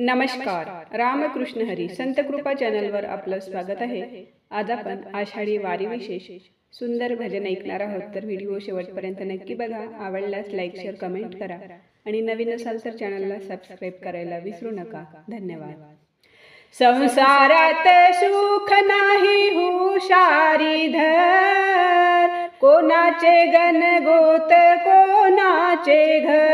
नमस्कार. रामकृष्ण हरी संत कृपा चॅनलवर आपलं स्वागत आहे. आज आपण आषाढी वारी विशेष सुंदर भजन ऐकणार आहोत. तर व्हिडिओ शेवटपर्यंत नक्की बघा. आवडल्यास लाईक शेअर कमेंट करा. आणि नवीन असाल तर चॅनलला सबस्क्राईब करायला विसरू नका. धन्यवाद. संसारात सुख नाही हुशारी धर. कोणाचे गण गोत कोणाचे घर.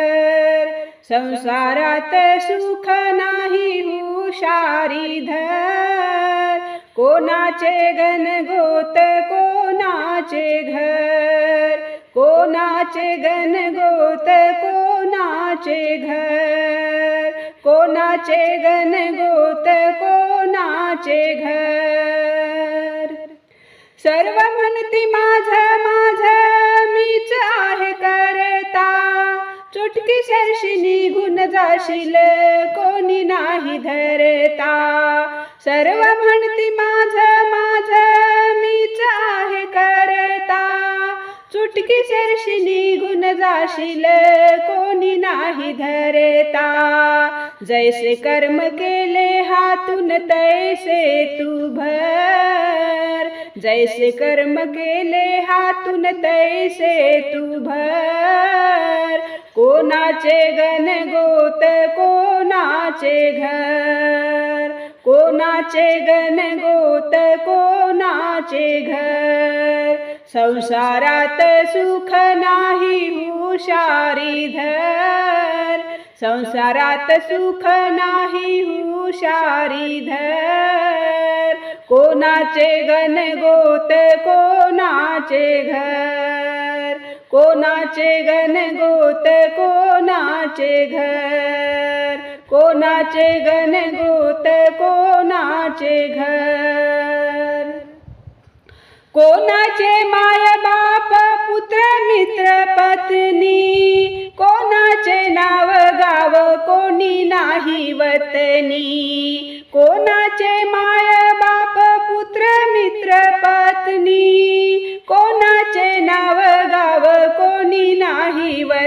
संसारात सुख नाही हुशारी धर. कोणाचे गण गोत कोणाचे घर. कोणाचे गण गोत कोणाचे घर. कोणाचे गण गोत कोणाचे घर. सर्व म्हणती माझ माझ मीच आहे करता. चुटकी सरशी निघून जाशील कोणी नाही धरता. सर्व म्हणती माझ माझ मीच आहे करता. चुटकी सरशी निघून जाशील कोणी नाही धरता. जैसे कर्म केले हातून तैसे तू भर जैसे कर्म केले हातून तैसे तू भर. कोणाचे गण गोत कोणाचे घर. कोणाचे गण गोत कोणाचे घर. संसारात सुख नाही हुशारी धर. संसारात सुख नाही हुशारी धर. कोणाचे घन गोत कोणाचे घर? कोणाचे घन गोत कोणाचे घर? कोणाचे घन गोत कोणाचे घर? कोणाचे माय बाप पुत्र मित्र पत्नी? कोणाचे नाव गाव कोणी नाही वतनी? कोणा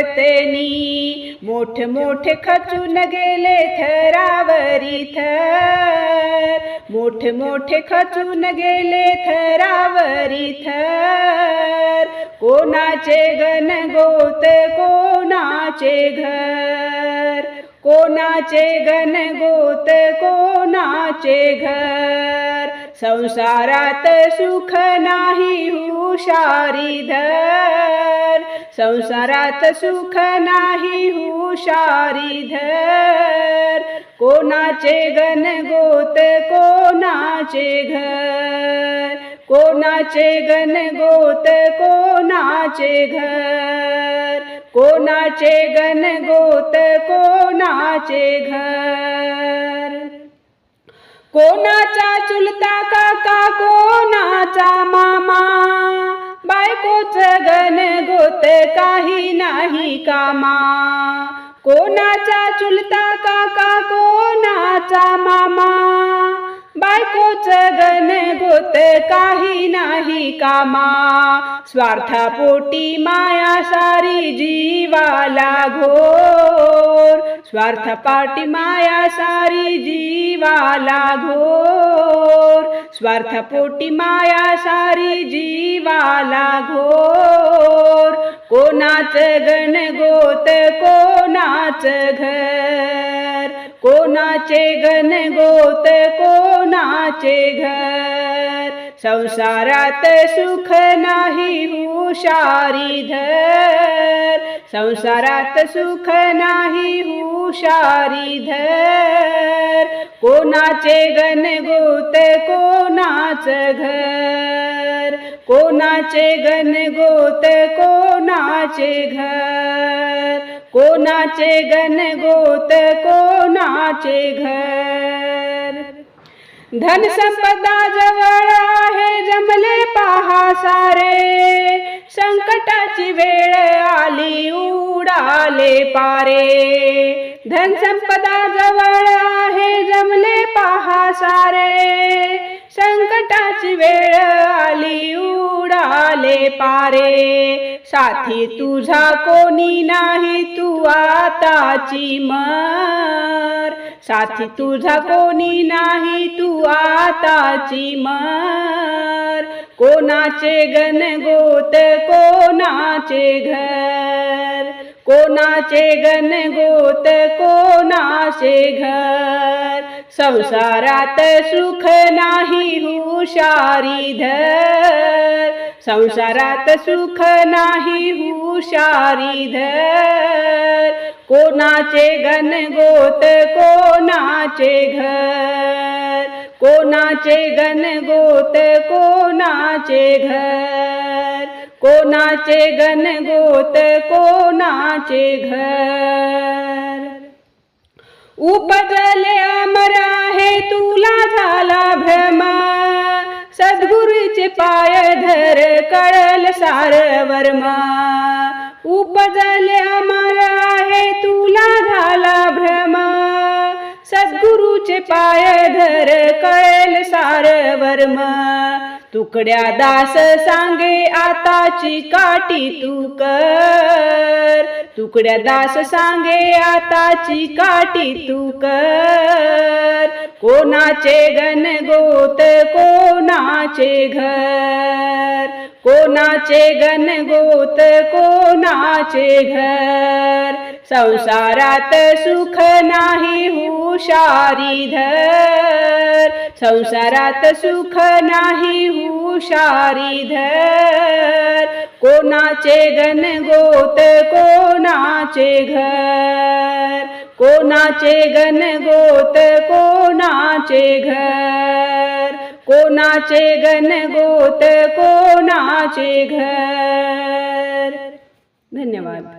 वतनी मोठ मोठे खचून गेले थरावरी थर मोठ मोठे खचून गेले थरावरी थर कोणाचे गण गोत कोणाचे घर. कोणाचे गण गोत कोणाचे घर. संसारात सुख नाही हुशारी धर. संसारात सुख नाही हुशारी धर. कोणाचे गण गोत कोणाचे घर. कोणाचे गण गोत कोणाचे घर. कोणाचे गण गोत कोणाचे घर. कोणाचा चुलता काका कोणाचा मामा? बायकोच गण गोत काही नाही कामा. कोणाचा चुलता काका कोणाचा मामा? बायकोच गण गोत काही नाही कामा. स्वार्थापोटी माया सारी जीवाला घोर स्वार्थपाटी माया सारी जीवाला घोर. स्वार्थपोटी माया सारी जीवाला घोर. कोणाच गण गोत कोणाच घर. कोणाचे गण गोत कोणाचे घर. संसारात सुख ना हुशारी धर संसारात सुख नाही हुशारी धर कोणाचे गणगोत कोणाच घर. कोणाचे गणगोत कोणाचे घर. कोणाचे गणगोत कोणाचे घर. धन संपदा जवळ आहे जमले पहा सारे. संकटाची वेळ आली उडाले पारे. धन संपदा जवळ आहे जमले पहा सारे. संकटाची वेळ आली उडाले पारे. साथी तुझा कोणी नाही तू आताची मर. साथी तुझा कोणी नाही तू आताची मर. कोणाचे गणगोत कोणाचे घर? कोणाचे गणगोत कोणाचे घर? संसारात सुख नाही हुशारी धर. संसारात सुख नाही हुशारी धर. कोणाचे गणगोत कोणाचे घर? कोणाचे गणगोत कोणाचे घर? कोणाचे गणगोत कोणाचे घर? उपजले अमर आहे तुला झाला भ्रम. सद्गुरूचे पाय धर कळल सार वर्मा उपजले अमर सद्गुरूचे पाय धर कळेल सार वर्म तुकड्या दास सांगे आताची काठी तू कर. तुकड्या दास सांगे आताची काठी तू कर. कोणाचे गणगोत कोणाचे घर? कोणाचे गणगोत कोणाचे घर? संसारात सुख नाही हुशारी धर. संसारात सुख नाही हुशारी धर. कोणाचे गणगोत कोणाचे घर. कोणाचे गणगोत कोणाचे घर. कोणाचे गणगोत कोणाचे घर. धन्यवाद.